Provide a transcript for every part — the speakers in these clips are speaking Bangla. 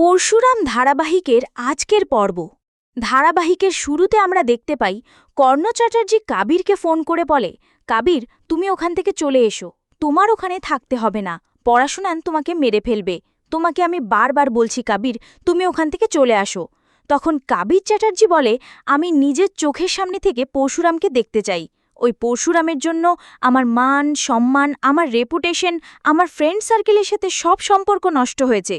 পরশুরাম ধারাবাহিকের আজকের পর্ব। ধারাবাহিকের শুরুতে আমরা দেখতে পাই, কর্ণ চ্যাটার্জি কাবিরকে ফোন করে বলে, কাবির, তুমি ওখান থেকে চলে এসো। তোমার ওখানে থাকতে হবে না। পড়াশোনান তোমাকে মেরে ফেলবে। তোমাকে আমি বারবার বলছি, কাবির, তুমি ওখান থেকে চলে আসো। তখন কাবির চ্যাটার্জি বলে, আমি নিজের চোখের সামনে থেকে পরশুরামকে দেখতে চাই। ওই পরশুরামের জন্য আমার মান, সম্মান, আমার রেপুটেশন আমার ফ্রেন্ড সার্কেলের সাথে সব সম্পর্ক নষ্ট হয়েছে।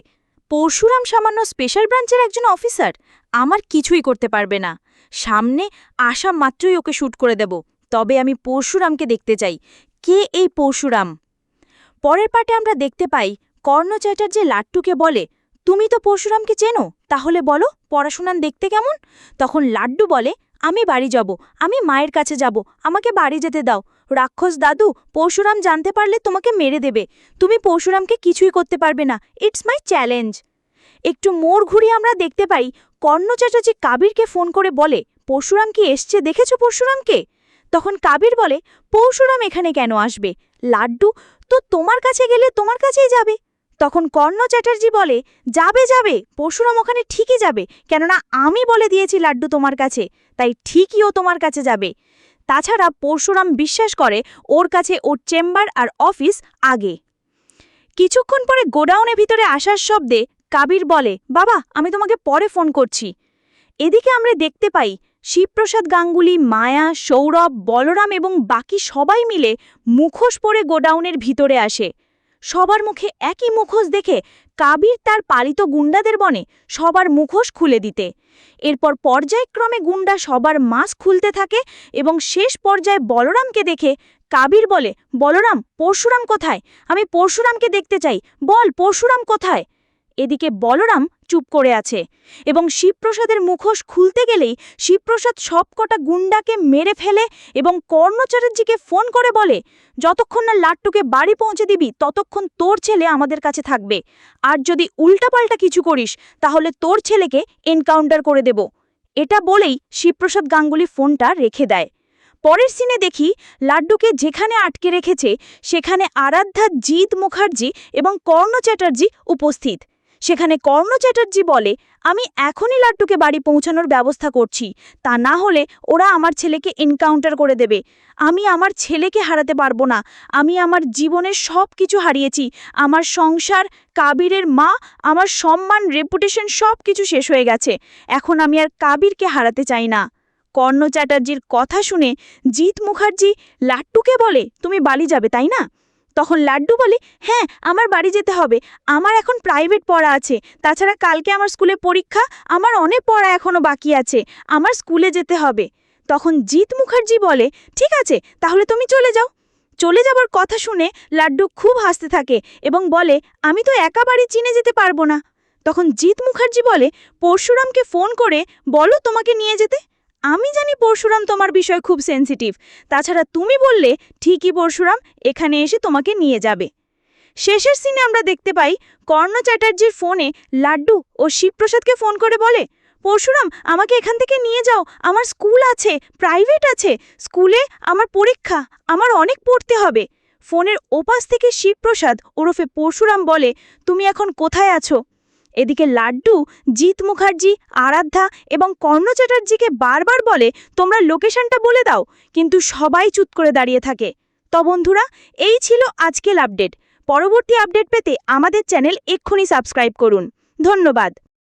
পরশুরাম সামান্য স্পেশাল ব্রাঞ্চের একজন অফিসার আমার কিছুই করতে পারবে না। সামনে আসা মাত্রই ওকে শ্যুট করে দেব। তবে আমি পরশুরামকে দেখতে চাই। কে এই পরশুরাম? পরের পাটে আমরা দেখতে পাই, কর্ণ চ্যাটার্জি লাট্টুকে বলে, তুমি তো পরশুরামকে চেনো? তাহলে বলো, পড়াশোনান দেখতে কেমন? তখন লাড্ডু বলে আমি বাড়ি যাব, আমি মায়ের কাছে যাব, আমাকে বাড়ি যেতে দাও। রাক্ষস দাদু, পরশুরাম জানতে পারলে তোমাকে মেরে দেবে। তুমি পরশুরামকে কিছুই করতে পারবে না। ইটস মাই চ্যালেঞ্জ একটু মোড় ঘুরিয়ে আমরা দেখতে পাই, কর্ণ চ্যাটার্জি কাবিরকে ফোন করে বলে, পরশুরাম কি এসছে? দেখেছ পরশুরামকে? তখন কাবির বলে, পরশুরাম এখানে কেন আসবে? লাড্ডু? তো তোমার কাছে গেলে তোমার কাছেই যাবে। তখন কর্ণ চ্যাটার্জি বলে, যাবে যাবে, পরশুরাম ওখানে ঠিকই যাবে, কেননা আমি বলে দিয়েছি লাড্ডু তোমার কাছে, তাই ঠিকই ও তোমার কাছে যাবে। তাছাড়া পরশুরাম বিশ্বাস করে ওর কাছে ওর চেম্বার আর অফিস আগে। কিছুক্ষণ পরে গোডাউনের ভিতরে আসার শব্দে কাবির বলে, বাবা, আমি তোমাকে পরে ফোন করছি। এদিকে আমরা দেখতে পাই শিবপ্রসাদ গাঙ্গুলি, মায়া, সৌরভ, বলরাম এবং বাকি সবাই মিলে মুখোশ পরে গোডাউনের ভিতরে আসে। সবার মুখে একই মুখোশ দেখে কাবির তার পালিত গুন্ডাদের বনে সবার মুখোশ খুলে দিতে। এরপর পর্যায়ক্রমে গুন্ডা সবার মাস্ক খুলতে থাকে এবং শেষ পর্যায়ে বলরামকে দেখে কাবির বলে, বলরাম, পরশুরাম কোথায়? আমি পরশুরামকে দেখতে চাই। বল, পরশুরাম কোথায়? এদিকে বলরাম চুপ করে আছে এবং শিবপ্রসাদের মুখোশ খুলতে গেলেই শিবপ্রসাদ সবকটা গুন্ডাকে মেরে ফেলে এবং কর্ণচার্যিকে ফোন করে বলে, যতক্ষণ না লাট্টুকে বাড়ি পৌঁছে দিবি, ততক্ষণ তোর ছেলে আমাদের কাছে থাকবে। আর যদি উল্টাপাল্টা কিছু করিস, তাহলে তোর ছেলেকে এনকাউন্টার করে দেব এটা বলেই শিবপ্রসাদ গাঙ্গুলি ফোনটা রেখে দেয়। পরের সিনে দেখি লাড্ডুকে যেখানে আটকে রেখেছে, সেখানে আরাধ্যা, জিৎ মুখার্জি এবং কর্ণ চ্যাটার্জি উপস্থিত। সেখানে কর্ণ চ্যাটার্জি বলে, আমি এখনই লাড্ডুকে বাড়ি পৌঁছানোর ব্যবস্থা করছি। তা না হলে ওরা আমার ছেলেকে এনকাউন্টার করে দেবে। আমি আমার ছেলেকে হারাতে পারব না। আমি আমার জীবনের সব কিছু হারিয়েছি। আমার সংসার, কাবিরের মা, আমার সম্মান রেপুটেশন সব কিছু শেষ হয়ে গেছে। এখন আমি আর কাবিরকে হারাতে চাই না। কর্ণ চ্যাটার্জির কথা শুনে জিৎ মুখার্জি লাট্টুকে বলে, তুমি বালি যাবে, তাই না? তখন লাড্ডু বলে হ্যাঁ আমার বাড়ি যেতে হবে। আমার এখন প্রাইভেট পড়া আছে। তাছাড়া কালকে আমার স্কুলে পরীক্ষা, আমার অনেক পড়া এখনও বাকি আছে। আমার স্কুলে যেতে হবে। তখন জিৎ মুখার্জি বলে, ঠিক আছে, তাহলে তুমি চলে যাও। চলে যাবার কথা শুনে লাড্ডু খুব হাসতে থাকে এবং বলে, আমি তো একা বাড়ি চিনে যেতে পারব না। তখন জিৎ মুখার্জি বলে, পরশুরামকে ফোন করে বলো তোমাকে নিয়ে যেতে। আমি জানি পরশুরাম তোমার বিষয় খুব সেন্সিটিভ তাছাড়া তুমি বললে, ঠিকই পরশুরাম, এখানে এসে তোমাকে নিয়ে যাবে। শেষের সিনে আমরা দেখতে পাই কর্ণ চ্যাটার্জির ফোনে লাড্ডু ও শিবপ্রসাদকে ফোন করে বলে, পরশুরাম, আমাকে এখান থেকে নিয়ে যাও। আমার স্কুল আছে প্রাইভেট আছে। স্কুলে আমার পরীক্ষা, আমার অনেক পড়তে হবে। ফোনের ওপাশ থেকে শিবপ্রসাদ ওরফে পরশুরাম বলে, তুমি এখন কোথায় আছো? এদিকে লাড্ডু, জিৎ মুখার্জি, আরাধ্যা এবং কর্ণ চ্যাটার্জিকে বারবার বলে, তোমরা লোকেশনটা বলে দাও। কিন্তু সবাই চুত করে দাঁড়িয়ে থাকে। তো বন্ধুরা, এই ছিল আজকের আপডেট। পরবর্তী আপডেট পেতে আমাদের চ্যানেল এক্ষুনি সাবস্ক্রাইব করুন। ধন্যবাদ।